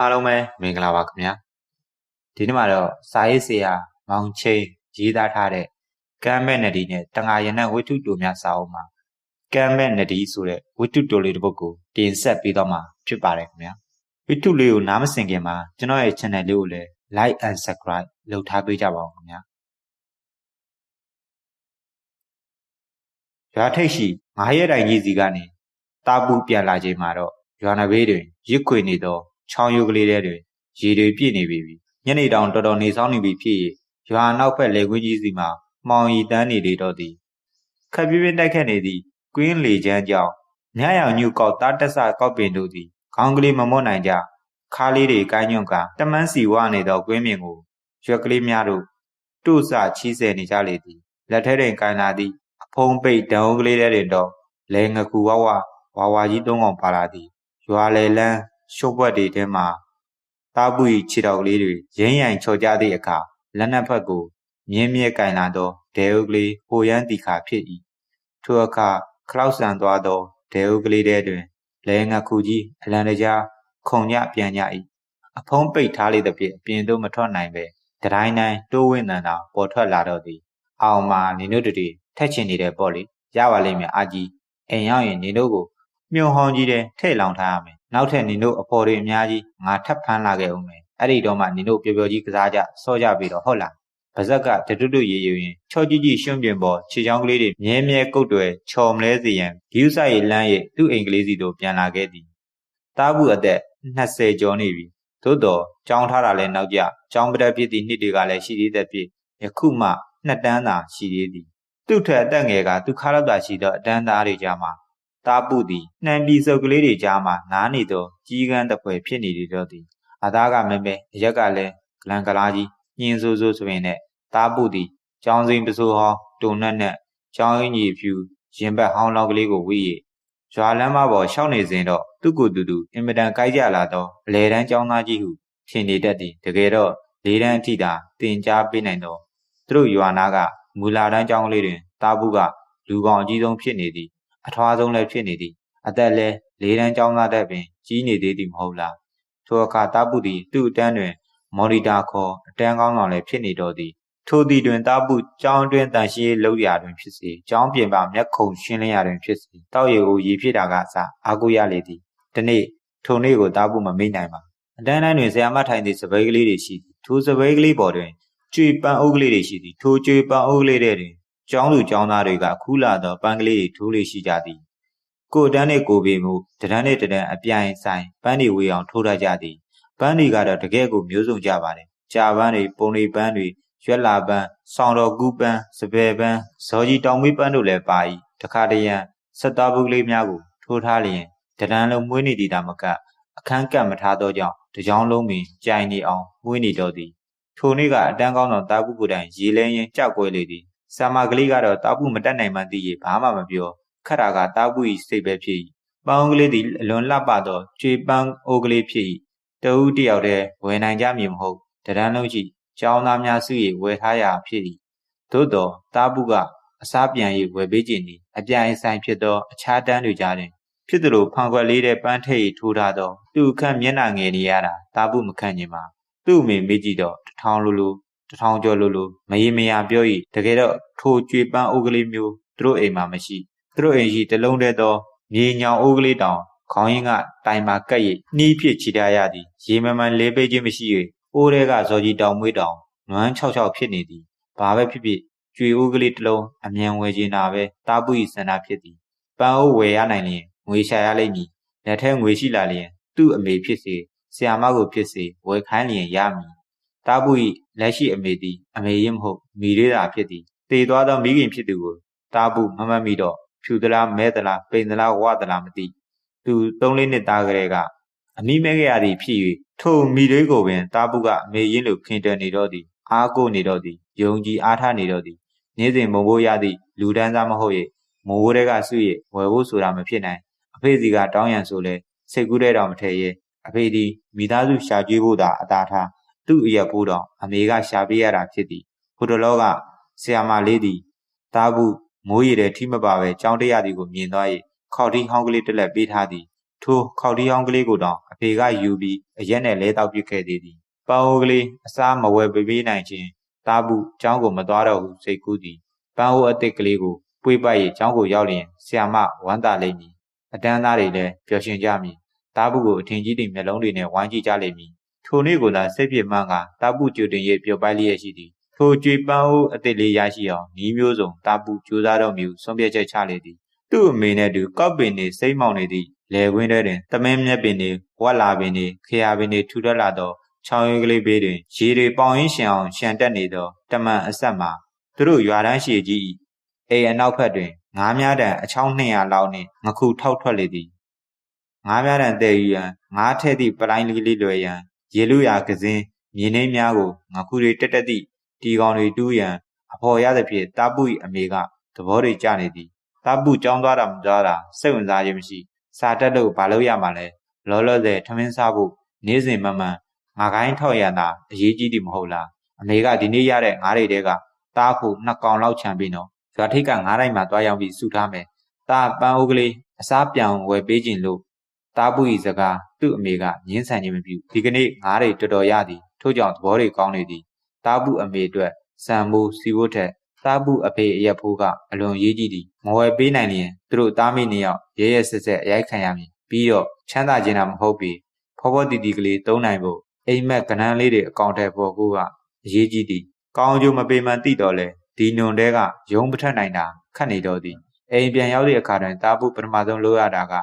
အားလုံးပဲမင်္ဂလာပါခင်ဗျာဒီနေ့မှာတော့စာရေးဆရာမောင်ချင်းရေးသားထားတဲ့ကမ်းမဲ့နဒီနဲ့တငါရနဝိထုတူများစာအုပ်မှာကမ်းမဲ့နဒီဆိုတဲ့ဝိထုတူလေးတစ်ပုဒ်ကိုတင်ဆက်ပေးတော့မှာဖြစ်ပါတယ်ခင်ဗျာဝိထုလေးကိုနားမစင်ခင်မှာကျွန်တော်ရဲ့ channel လေးကိုလည်း like and subscribe လုပ်ထားပေးကြပါဦးခင်ဗျာရွာထိပ်ရှိငါးရဲတိုင်ကြီးစီကနေတာပူပြန်လာချိန်မှာတော့ရွာနဘေးတွင်ရစ်ခွေနေသော ချောင်းရိုးကလေးထဲတွင်ရေတွေပြည့်နေပြီညနေတောင်တော်တော်နေဆောင်နေပြီဖြစ်၍ရွာနောက်ဘက်လေကွင်းကြီးစီမှာမှောင်ရီတန်းနေလေတော့သည်ခပ်ပြင်းပြင်းတိုက်ခတ်နေသည့်ကွင်းလေချမ်းကြောင့်ညရောင်ညူကောက်သားတက်ဆကောက်ပင်တို့သည်ခေါင်းကလေးမမော့နိုင်ကြခါးလေးတွေကိုင်းညွန့်ကတမန်းစီဝနေသောကွင်းမြင်ကိုရွက်ကလေးများတို့တို့စချီးဆယ်နေကြလေသည်လက်ထဲတွင်ကိုင်းလာသည့်အဖုံးပိတ်တံအုပ်ကလေးထဲတွင်တော့လဲငကူဝဝဝါဝါကြီးသုံးကောင်ပါလာသည်ရွာလေလန်း ရှိုးဘွက်တွေထဲမှသားပူ၏ခြေတော်ကလေးတွေရင်းရိုင်ချော်ကြသည့်အခါလက်နက်ဖက်ကိုမြင်းမြဲကင်လာသောဒဲအုပ်ကလေးဟိုရမ်းတီခါဖြစ်၏ထိုအခါခလောက်ဆန်သွားသောဒဲအုပ်ကလေးထဲတွင်လဲငခုကြီးအလံတကြားခုံညပြန်ည၏အဖုံးပိတ်ထားလေသဖြင့်ပြင်သို့မထွက်နိုင်ပဲတတိုင်းတိုင်းတိုးဝင်းတန်တာပေါ်ထွက်လာတော့သည်အောင်မာနင်တို့တူထက်ချင်နေတယ်ပေါ့လေရပါလိမ့်မယ်အာကြီးအိမ်ရောက်ရင်နင်တို့ကိုမြုံဟောင်းကြီးတဲ့ထိတ်လောင်ထားရမယ် နောက်ထပ်နင်တို့အဖော်တွေအများကြီးငါထပ်ဖမ်းလာခဲ့ဦးမယ်အဲ့ဒီတော့မှနင်တို့ပျော်ပျော်ကြီးကစားကြဆော့ကြပြီတော့ဟုတ်လားပါဇက်ကတတွတ်ရေရေရင်ချောကြီးကြီးရှွန့်ပြင်ပေါ်ခြေချောင်းကလေးတွေမြဲမြဲကုတ်တွယ်ချော်မလဲစီရန်ဂယူးဆိုင်လမ်းရဲ့သူ့အိမ်ကလေးစီတို့ပြန်လာခဲ့သည်တားဘူးအသက်20ကျော်နေပြီသို့တော့ကြောင်းထားတာလည်းနောက်ကျကြောင်းပတက်ဖြစ်သည့်နှစ်တွေကလည်းရှိသေးတဲ့ဖြစ်ယခုမှနှစ်တန်းသာရှိသေးသည်သူ့ထက်အသက်ငယ်ကသူခါလောက်သာရှိသောအတန်းသားတွေကြားမှာ တားပုသည်နှံပီစုပ်ကလေးတွေကြားမှာနားနေသောကြီးကန်းတပွဲဖြစ်နေလေတော့သည်အသားကမဲမဲအရက်ကလည်းဂလန်ကလားကြီးညင်းဆိုးဆိုးဆိုရင်နဲ့တားပုသည်ကျောင်းစိန်ပစိုးဟောင်းတုံနှက်နဲ့ကျောင်းအင်းကြီးဖြူရင်ဘတ်ဟောင်းလောက်ကလေးကိုဝိရရွာလမ်းမပေါ်ရှောက်နေစဉ်တော့သူ့ကိုယ်တူတူအင်မတန်ကြိုက်ကြလာသောအလဲတန်းကျောင်းသားကြီးဟုထင်နေတတ်သည်တကယ်တော့လေးတန်းအထိသာတင် जा ပေးနိုင်သောသူတို့ရွာနာကမူလာတန်းကျောင်းလေးတွင်တားပုကလူကောင်အကြီးဆုံးဖြစ်နေသည် အထွားဆုံးလည်းဖြစ်နေသည်အသက်လည်းလေးတန်းကျောင်းသားတဲ့ပင်ကြီးနေသေးသည်မဟုတ်လားထိုအခါတာပုသည်သူ့အတန်းတွင် မော်နီတာခေါ်အတန်းကောင်းဆောင်လည်းဖြစ်နေတော့သည်ထိုသည်တွင်တာပုကျောင်းတွင်တန်ရှိလောက်ရာတွင်ဖြစ်စေကျောင်းပြင်ပမျက်ခုံရှင်းလင်းရာတွင်ဖြစ်စေတောက်ရည်ကိုရည်ဖြစ်တာကအစအာကိုရလေသည်ဒီနေ့ထိုနေ့ကိုတာပုမမေ့နိုင်ပါအတန်းတိုင်းတွင်ဆရာမထိုင်သည့်စပိတ်ကလေးတွေရှိသည်ထိုစပိတ်ကလေးပေါ်တွင်ကျွေပန်းအုပ်ကလေးတွေရှိသည်ထိုကျွေပန်းအုပ်ကလေးတွေတွင် ကျောင်းသူကျောင်းသားတွေကအခုလာသောပန်းကလေးတွေထိုးလေးရှိကြသည်ကိုတန်းနဲ့ကိုပေမှုတဒန်းနဲ့တဒန်းအပြိုင်ဆိုင်ပန်းတွေဝေအောင်ထိုးထားကြသည်ပန်းတွေကတော့တကယ်ကိုမျိုးစုံကြပါတယ်ကြာပန်းတွေပုံတွေပန်းတွေရွက်လာပန်းဆောင်းတော်ကူးပန်းစပယ်ပန်းဇော်ကြီးတောင်မေးပန်းတို့လည်းပါ၏တခါတရံဆက်သားဘူးကလေးများကိုထိုးထားလျင်တဒန်းလုံးမွေးနေသည်တာမကအခန်းကပ်မထားသောကြောင့်တကြောင်လုံးပင်ကြိုင်နေအောင်မွေးနေတော့သည်ထိုနေ့ကအတန်းကောင်းသောတာဘူးကိုယ်တိုင်ရေလဲရင်ကြောက်ကွဲလေသည် ဆာမကလေးကတော့တာဘူးမတက်နိုင်မှသိရဘာမှမပြောခတ်တာကတာဘူး၏စိတ်ပဲဖြစ်၏ပန်းကလေးသည်အလွန်လှပသောကျွေပန်းအိုးကလေးဖြစ်၏တဦးတယောက်တည်းဝယ်နိုင်ကြမည်မဟုတ်တရန်လုံးရှိကျောင်းသားများစု၏ဝယ်ထားရာဖြစ်၏သို့သောတာဘူးကအစားပြန်၍ဝယ်ပေးခြင်းသည်အပြိုင်ဆိုင်ဖြစ်သောအခြားတန်းတွေကြားတွင်ဖြစ်သလိုဖန်ခွက်လေးတဲ့ပန်းထိပ်ထိုးထားသောသူ့အခန့်မျက်နှာငယ်နေရတာတာဘူးမခန့်ခြင်းပါသူ့အမေမေးကြည့်တော့တထောင်လိုလို တထောင်ကျော်လိုလိုမရေမရာပြော၏တကယ်တော့ထိုကြွေပန်းအိုးကလေးမျိုးသူတို့အိမ်မှာမရှိသူတို့အိမ်ရှိတလုံးတည်းသောမြေညောင်အိုးကလေးတောင်ခေါင်းရင်းကတိုင်မှာကပ်၍နှီးဖြစ်ချီထားရသည်ရေမမှန်လေးပေးခြင်းမရှိ၍အိုးထဲကဇော်ကြီးတောင်မွေးတောင်နွမ်း၆၆ဖြစ်နေသည်ဘာပဲဖြစ်ဖြစ်ကြွေအိုးကလေးတစ်လုံးအမြန်ဝယ်ခြင်းနာပဲတားပူ၏စန္ဒဖြစ်သည်ပန်းအိုးဝယ်ရနိုင်လျင်ငွေရှာရလိမ့်မည်လက်ထဲငွေရှိလာလျင်သူ့အမေဖြစ်စေဆရာမကိုဖြစ်စေဝယ်ခိုင်းလျင်ရမည် တားပူ၏လက်ရှိအမေသည်အမေရင်မဟုတ်မိလေးသာဖြစ်သည်တည်သွားသောမိခင်ဖြစ်သူကိုတားပူမမတ်မိတော့ဖြူသလားမဲသလားပိန်သလားဝသလားမသိသူသုံးလေးနှစ်သားကလေးကအမိမဲခဲ့ရသည်ဖြစ်၍ထိုမိလေးကိုပင်တားပူကအမေရင်လိုခင်တွယ်နေတော့သည်အားကိုနေတော့သည်ယုံကြည်အားထားနေတော့သည်နေ့စဉ်မုံဖို့ရသည့်လူဒန်းစားမဟုတ်၍မုံဖို့တွေကစု၍ဝယ်ဖို့ဆိုတာမဖြစ်နိုင်အဖေစီကတောင်းရန်ဆိုလဲစိတ်ကူးတဲ့တောင်မထည့်ရဲအဖေသည်မိသားစုရှာကျွေးဖို့သာအသာထား သူ့အရက်ဖို့တော့အမေကရှာပေးရတာဖြစ်သည်ဟိုတလောကဆရာမလေးသည်တားဘူးမိုးရည်တဲ့ထိမပါပဲကြောင်းတရသည်ကိုမြင်သွား၍ခေါက်တီးဟောင်းကလေးတစ်လက်ပေးထားသည်ထိုခေါက်တီးဟောင်းကလေးကိုတောင်အဖေ ဖေကယူပြီးအရက်နဲ့လဲတောက်ပစ်ခဲ့သေးသည်ပန်းအိုးကလေးအစားမဝယ်ပေးပေးနိုင်ခြင်းတားဘူးเจ้าကိုမသွားတော့ဟုစိတ်ကူးသည်ပန်းအိုးအသစ်ကလေးကိုပွေးပတ်၍เจ้าကိုရောက်လျင်ဆရာမဝမ်းသာလိမ့်မည်အတန်းသားတွေလည်းပျော်ရွှင်ကြမည်တားဘူးကိုအထင်ကြီးသည့်မျက်လုံးတွေနဲ့ဝိုင်းကြည့်ကြလိမ့်မည် ထိုနေ့ကိုသာစိတ်ပြမှန်းကတားဘူးကြိုတင်၍ပျော်ပိုက်လျက်ရှိသည်ထိုကြွေပန်းအိုးအသစ်လေးရရှိအောင်ဤမျိုးစုံတားဘူးကြိုးစားတော်မူဆုံးဖြတ်ချက်ချလေသည်သူ့အမေနဲ့တူကောက်ပင်နေစိတ်မောင်နေသည့်လယ်ကွင်းထဲတွင်တမင်းမြက်ပင်တွေဝက်လာပင်တွေခရာပင်တွေထူထပ်လာသောချောင်းရွေးကလေးဘေးတွင်ရေတွေပေါင်ရင်းရှင်အောင်ရှံတက်နေသောတမန်အဆက်မှာသူတို့ရွာတန်းရှိကြီး၏အိမ်အနောက်ဘက်တွင်ငားများတန်အချောင်း200လောက်နှင့်ငခုထောက်ထွက်လေသည်ငားများတန်တဲ့ယူရန်ငားထဲ့သည့်ပလိုင်းလေးလေးလွယ်ရန် ရေလူရာကစင်းမြေနှိမ့်များကိုငခုတွေတက်တက်သည့်တီကောင်တွေတူးရန်အဖော်ရသဖြင့်တာပု၏အမေကသဘောတွေကျနေသည်တာပုကြောင်းသွားတာမသွားတာစိတ်ဝင်စားခြင်းမရှိစာတက်လို့ဘာလို့ရမှာလဲလောလောဆယ်ထမင်းစားဖို့နေ့စဉ်မှမှန်ငါကိုင်းထောက်ရတာအရေးကြီးတယ်မဟုတ်လားအမေကဒီနေ့ရတဲ့ငါးတွေတဲကတားဖို့နှစ်ကောင်လောက်ချန်ပြီးနော်ရွာထိပ်ကငါးတိုင်းမှာတွားရောက်ပြီးစုထားမယ်တားပန်းအိုးကလေးအစားပြောင်ဝယ်ပေးခြင်းလို့ တားပူဤစကားသူ့အမေကငင်းဆန်ခြင်းမပြုဒီကနေ့ငါးတွေတော်တော်ရသည်ထို့ကြောင့်သဘောတွေကောင်းနေသည်တားပူအမေအတွက်စံမိုးစီဝတ်ထက်သားဘူးအဖေအရက်ဖိုးကအလွန်ရေးကြည့်သည်မဝယ်ပေးနိုင်လျင်သူတို့သားမိနှစ်ယောက်ရဲရဲဆက်ဆက်အရိုက်ခံရမည်ပြီးတော့ချမ်းသာခြင်းတာမဟုတ်ပြီဖောဖောတီတီကလေးသုံးနိုင်ဖို့အိမ်မက်ကနန်းလေးတွေအကောင့်ထဲပေါ်ကူကအရေးကြီးသည်ကောင်းကျိုးမပေးမှန်းသိတော့လေဒီနွန်တဲကယုံပထက်နိုင်တာခတ်နေတော့သည်အိမ်ပြန်ရောက်တဲ့အခါတွင်တာဘူးပထမဆုံးလိုရတာက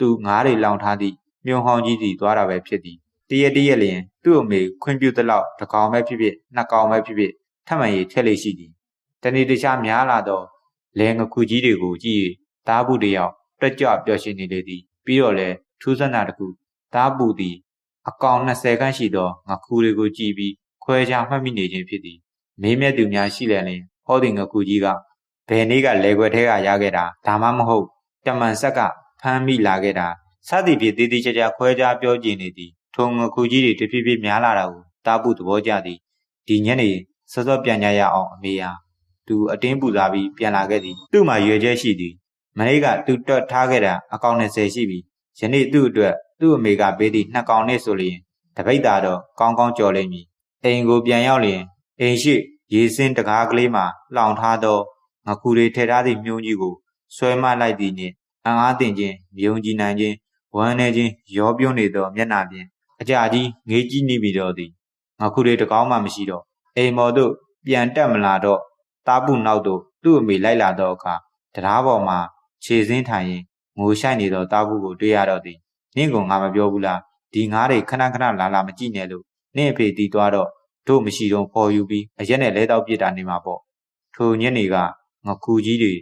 သူငားတွေလောင်ထားသည့်မြုံဟောင်းကြီးစီသွားတာပဲဖြစ်သည်တရက်တရက်လျင်သူ့အမေခွင့်ပြုသလောက်တစ်ကောင်ပဲဖြစ်ဖြစ်နှစ်ကောင်ပဲဖြစ်ဖြစ်ထပ်မံရထက်လေးရှိသည်တနေ့တခြားများလာသောလဲငခုကြီးတွေကိုကြည့်၍သားဘူးတယောက်တက်ကြွပျော်ရွှင်နေလေသည်ပြီးတော့လဲထူးဆန်းတာတစ်ခုသားဘူးသည်အကောင်20ခန့်ရှိသောငခုတွေကိုကြည့်ပြီးခွဲခြားမှတ်မိနေခြင်းဖြစ်သည်မေးမြတ်သူများရှိလည်းလင်ဟောဒီငခုကြီးကဘယ်နေ့ကလဲခွဲထဲကရခဲ့တာဒါမှမဟုတ်တမန်ဆက်က ဖမ်းမိလာခဲ့တာစသည်ဖြင့်တည်တည်ကြကြခွဲခြားပြောကြည့်နေသည်ထုံငခုကြီးတွေတဖြည်းဖြည်းများလာတာကိုတားပုသဘောကျသည်ဒီညနေစောစောပြန်ကြရအောင်အမေဟာသူအတင်းပူစားပြီးပြန်လာခဲ့သည်သူ့မှာရွယ်ချက်ရှိသည်မနေ့ကသူတွတ်ထားခဲ့တာအကောင်20ရှိပြီယနေ့သူ့အတွက်သူ့အမေကပေးသည့်နှစ်ကောင်နဲ့ဆိုလျင်တပိတ်တာတော့ကောင်းကောင်းကြော်လိမ့်မည်အိမ်ကိုပြန်ရောက်လျင်အိမ်ရှိရေစင်းတကားကလေးမှာလောင်ထားသောငခုတွေထည့်ထားသည့်မြုံကြီးကိုဆွဲမလိုက်သည်နှင့် အံအားတင်ခြင်းမြုံကြည်နိုင်ခြင်းဝမ်းနေခြင်းရောပြုံးနေသောမျက်နှာဖြင့်အကြကြီးငေးကြည့်နေပြီတော့သည်ငခုတွေတကောင်းမှမရှိတော့အိမ်မော်တို့ပြန်တက်မလာတော့တားပုနောက်သို့သူ့အမေလိုက်လာသောအခါတရားပေါ်မှာခြေစင်းထိုင်ရင်ငိုရှိုက်နေသောတားပုကိုတွေ့ရတော့သည်နင့်ကငါမပြောဘူးလားဒီငါးတွေခဏခဏလာလာမကြည့်နဲ့လို့နင့်အဖေတီးသွားတော့တို့မရှိတော့ပေါ်ယူပြီးအရက်နဲ့လဲတော့ပြစ်တာနေမှာပေါ့ထိုညနေကငကူကြီးတွေ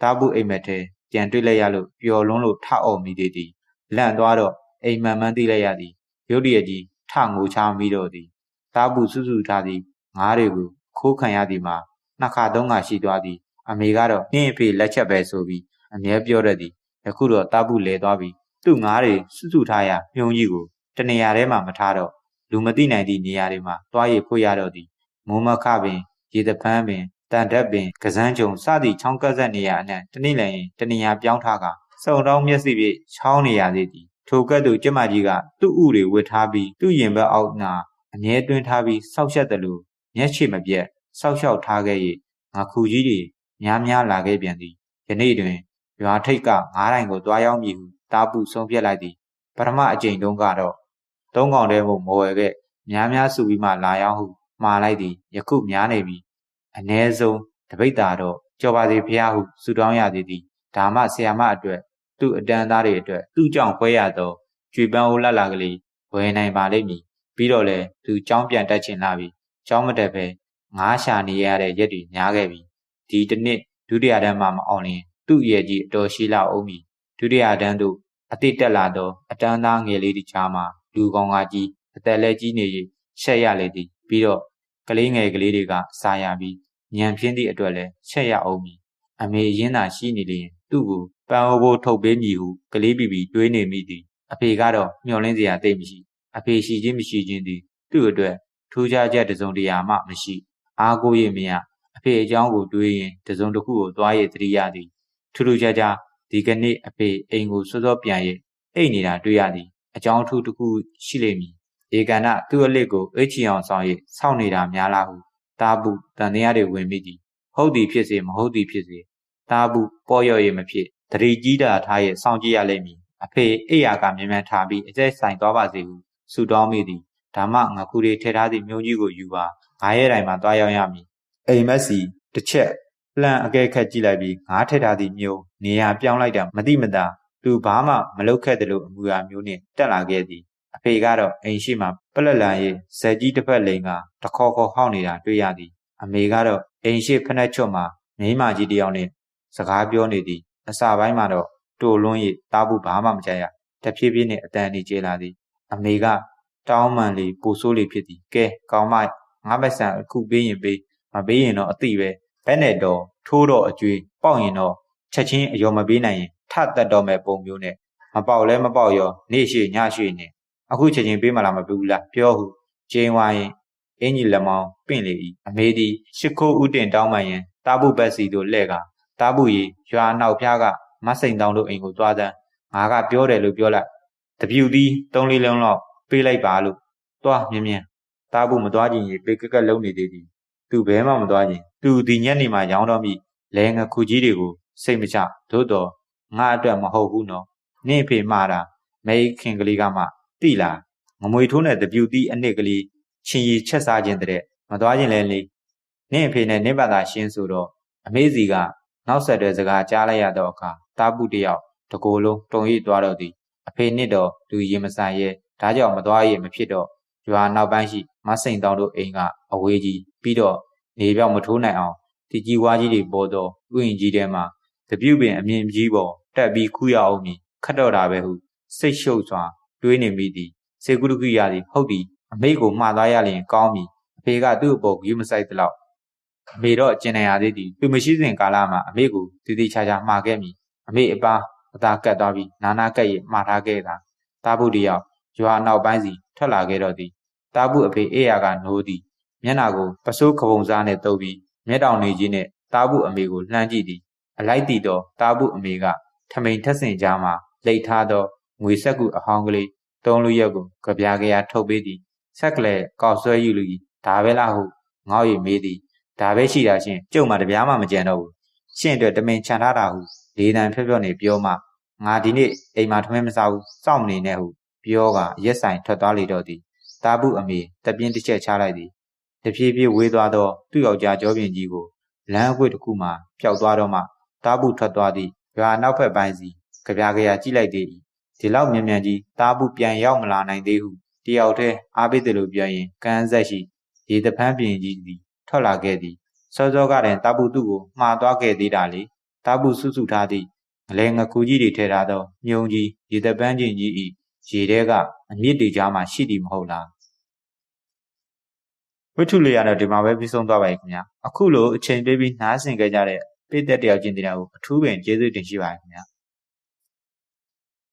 တားပုအိမ်မက်ထဲ ပြန်တွေ့လိုက်ရလို့ပျော်လွန်းလို့ထအော်မိသေးသည်လန့်သွားတော့အိမ်မှန်မှန်းသိလိုက်ရသည်ရုတ်တရက်ကြီးထငိုချမိတော့သည်တားပုစုစုထားသည်ငါးတွေကိုခိုးခံရသည်မှာနှစ်ခါသုံးခါရှိသွားသည် အမေကတော့နှင်းအဖေလက်ချက်ပဲဆိုပြီးအမြဲပြောတတ်သည်ယခုတော့တားပုလဲသွားပြီသူ့ငါးတွေစုစုထားရမြုံကြီးကိုတနေရာထဲမှာမထားတော့လူမသိနိုင်သည့်နေရာတွေမှာတွားရဖွေရတော့သည်မိုးမခပင်ရေတပန်းပင် တန်တက်ပင်ကစမ်းကြုံစသည့်ချောင်းကပ်ဆက်နေရအနှံ့တနည်းလည်းတနေရာပြောင်းထားကစုံတောင်းမျက်စိဖြင့်ချောင်းနေရသေးသည်ထိုကဲ့သို့ကျမကြီးကသူ့ဥတွေဝစ်ထားပြီးသူ့ရင်ဘက်အောက်နာအမြဲတွင်းထားပြီးစောက်ရှက်တယ်လို့မျက်ခြေမပြတ်စောက်ရှောက်ထားခဲ့၍ငါခုကြီးတွေများများလာခဲ့ပြန်သည်ယနေ့တွင်ရွာထိပ်ကငားတိုင်ကိုတွားရောက်မည်ဟုတားပုဆုံးဖြတ်လိုက်သည်ပထမအကြိမ်တုန်းကတော့သုံးကောင်တည်းမို့မဝယ်ခဲ့များများစုပြီးမှလာရောက်ဟုမှားလိုက်သည်ယခုများနေပြီ အ ਨੇ ဆုံးတပိတ်တာတော့ကြော်ပါစေဖះဟုဆုတောင်းရသည်သည်ဒါမှဆရာမအတွက်သူ့အတန်းသားတွေအတွက်သူ့ကြောင့်ခွဲရသောကြွေပန်းအိုးလက်လာကလေးဝယ်နိုင်ပါလိမ့်မည်ပြီးတော့လေသူကြောင်းပြန်တက်ချင်လာပြီကြောင်းမတက်ပဲငားရှာနေရတဲ့ရက်တွေများခဲ့ပြီဒီတစ်နှစ်ဒုတိယတန်းမှမအောင်ရင်သူ့ရဲ့ကြီးအတော်ရှိလာအောင်မည်ဒုတိယတန်းသို့အတိတ်တက်လာသောအတန်းသားငယ်လေးတခြားမှာလူကောင်ကကြီးအသက်လဲကြီးနေ၍ရှက်ရလေသည်ပြီးတော့ကလေးငယ်ကလေးတွေကစာရပြီး ညံပြင်းသည့်အတွက်လည်းရှက်ရအောင်မည်အမေရင်းသာရှိနေလျင်သူ့ကိုပန်းအိုးဘိုးထုတ်ပေးမည်ဟုကလေးပီပီတွေးနေမိသည်အဖေကတော့မျှော်လင့်စရာသိမရှိအဖေရှိခြင်းမရှိခြင်းသည်သူ့အတွက်ထူးခြားချက်တစုံတရာမှမရှိ အားကိုးရမရအဖေအကြောင်းကိုတွေးရင်တစုံတစ်ခုကိုသွားရသတိရသည်ထူးထူးခြားခြားဒီကနေ့အဖေအိမ်ကိုစောစောပြန်ရဲ့အိတ်နေတာတွေ့ရသည်အအကြောင်းထူးတစ်ခုရှိလိမ့်မည်ရေကန်ကသူ့အလစ်ကိုအိတ်ချီအောင်ဆောင်၍စောင့်နေတာများလားဟု တာဘူးတန်တရားတွေဝင်မိသည်ဟုတ်သည်ဖြစ်စေမဟုတ်သည်ဖြစ်စေတာဘူးပေါ်ရော့ရမဖြစ်တတိကြီးတာထားရဲ့စောင့်ကြည့်ရလိမ့်မည်အဖေအိယာကမြန်မြန်ထားပြီးအကျက်ဆိုင်သွားပါစေဟုဆုတောင်းမိသည်ဒါမှငကူတွေထည့်ထားသည့်မျိုးကြီးကိုယူပါငါရဲ့တိုင်မှာတွားရောက်ရမည်အိမ်မက်စီတစ်ချက်လှန်အကဲခတ်ကြည့်လိုက်ပြီးငါထည့်ထားသည့်မျိုးနေရာပြောင်းလိုက်တာမတိမတာသူဘာမှမလုပ်ခဲ့တယ်လို့အမူအရာမျိုးနဲ့တက်လာခဲ့သည် အဖေကတော့အိမ်ရှိမှပလက်လန်ရဲ့ဇက်ကြီးတစ်ဖက်လိန်ကတခေါခေါဟောက်နေတာတွေ့ရသည်အမေကတော့အိမ်ရှိဖက်နှက်ချွတ်မှာမိမကြီးတယောက်နဲ့စကားပြောနေသည်အစာပိုင်းမှာတော့တိုလွန်း၍တားဖို့ဘာမှမကြရတဖြည်းဖြည်းနဲ့အတန်နေကျေလာသည်အမေကတောင်းမှန်လေးပူဆိုးလေးဖြစ်သည်ကဲကောင်းမငါမဆန်အခုပေးရင်ပေးမပေးရင်တော့အတိပဲဘက်နဲ့တော့ထိုးတော့အကျွေးပေါက်ရင်တော့ချက်ချင်းအယောမပေးနိုင်ရင်ထတက်တော့မဲ့ပုံမျိုးနဲ့မပေါက်လဲမပေါက်ရောနေ့ရှိညရှိနေ အခုချက်ချင်းပေးမလားမပေးဘူးလားပြောဟုကျင်းဝိုင်းအင်ကြီးလက်မောင်းပင့်လေ၏အမေသည်ရှ िख ိုးဥတင်တောင်းမှရင်တာဘူးဘက်စီတို့လှဲ့ကတာဘူးရီရွာနောက်ဖျားကမစိန်တောင်တို့အိမ်ကိုသွားတဲ့ငါကပြောတယ်လို့ပြောလိုက်တပြူသည်သုံးလေးလုံးလောက်ပေးလိုက်ပါလို့သွားမြင်မြင်တာဘူးမသွားခြင်းရေပေကက်ကက်လုံးနေသေးသည်သူဘဲမှမသွားခြင်းသူဒီညက်နေမှရောင်းတော့မိလဲငခုကြီးတွေကိုစိတ်မချသို့တော့ငါအတွက်မဟုတ်ဘူးနော်နင့်ဖေမှားတာမဲခင်ကလေးကမှ တိလာငမွေထိုးနဲ့တပြူတီးအနှစ်ကလေးချင်းရီချက်စားခြင်းတဲ့မသွားခြင်းလဲလေနင့်အဖေနဲ့နင့်ဘာသာရှင်းဆိုတော့အမေစီကနောက်ဆက်တွဲစကားကြားလိုက်ရတော့အခါတာပုတယောက်တကိုယ်လုံးတုံရိပ်သွားတော့သည်အဖေနှစ်တော့သူရင်မဆိုင်ရဲ့ဒါကြောင့်မသွားရမဖြစ်တော့ရွာနောက်ပိုင်းရှိမစိန်တောင်တို့အိမ်ကအဝေးကြီးပြီးတော့နေပြောင်မထိုးနိုင်အောင်တီကြီးဝါးကြီးတွေပေါ်တော့ဥယျင်ကြီးထဲမှာတပြုတ်ပင်အမြင်ကြီးပေါ်တက်ပြီးခူးရအောင်မည်ခတ်တော့တာပဲဟုစိတ်ရှုပ်စွာ တွေးနေမိသည်စေကုတကိရသည်ဟုတ်သည်အမေကိုမှားသွားရလျင်ကောင်းပြီအဖေကသူ့အပေါ်ဂူးမဆိုင်သလောက်အမေတော့ကျင်နေရသေးသည်သူမရှိစဉ်ကာလမှာအမေကိုတည်တည်ချာချာမှားခဲ့မိအမေအပားအသာကတ်သွားပြီးနာနာကက်ရမှားထားခဲ့တာတာဘူးတယောက်ရွာနောက်ပိုင်းစီထွက်လာခဲ့တော့သည်တာဘူးအဖေအေးရကနိုးသည်မျက်နာကိုပစိုးခပုံစားနဲ့တုပ်ပြီးမျက်တောင်နေကြီးနဲ့တာဘူးအမေကိုလှမ်းကြည့်သည်အလိုက်တီတော့တာဘူးအမေကထမိန်ထက်စင်ကြားမှာလိတ်ထားသော ငွေဆက်ကူအဟောင်းကလေးသုံးလူရက်ကိုကြပြားကြရာထုတ်ပေးသည်ဆက်ကလေးကောက်ဆွဲယူလူကြီးဒါပဲလားဟုငေါ့ရီမေးသည်ဒါပဲရှိတာချင်းကျုပ်မှတပြားမှမကြံတော့ဘူးရှင့်အတွက်တမင်ခြံထားတာဟုလေတံဖြော့ဖြော့နေပြောမှငါဒီနေ့အိမ်မှာထမင်းမစားဘူးစောင့်နေနေဟုပြောကရက်ဆိုင်ထွက်သွားလေတော့သည်တာဘူးအမေတပြင်းတစ်ချက်ချလိုက်သည်တဖြည်းဖြည်းဝေးသွားသောသူ့ယောက်ျားကြောပြင်ကြီးကိုလမ်းအကွေ့တစ်ခုမှပျောက်သွားတော့မှတာဘူးထွက်သွားသည့်ရွာနောက်ဖက်ပိုင်းစီကြပြားကြရာကြည့်လိုက်သေး၏ ဒီလောက်မြန်မြန်ကြီးတာဘူးပြန်ရောက်မလာနိုင်သေးဟုတယောက်တည်းအားပေးတယ်လို့ပြောရင်ကန်းဆက်ရှိရေတဖန်းပြင်ကြီးသည်ထွက်လာခဲ့သည်စောစောကတည်းတာဘူးသူ့ကိုမှားသွားခဲ့သေးတာလေတာဘူးစုစုထားသည့်ငလဲငကူကြီးတွေထဲထားသောမြုံကြီးရေတပန်းချင်းကြီး၏ရေထဲကအမြင့်တွေကြားမှာရှိသည်မဟုတ်လားဝိထုလေးရတော့ဒီမှာပဲပြီးဆုံးသွားပါပြီခင်ဗျာအခုလိုအချိန်ပေးပြီးနားဆင်ကြကြတဲ့ပိသက်တယောက်ချင်းတရားကိုအထူးပင်ကျေးဇူးတင်ရှိပါတယ်ခင်ဗျာ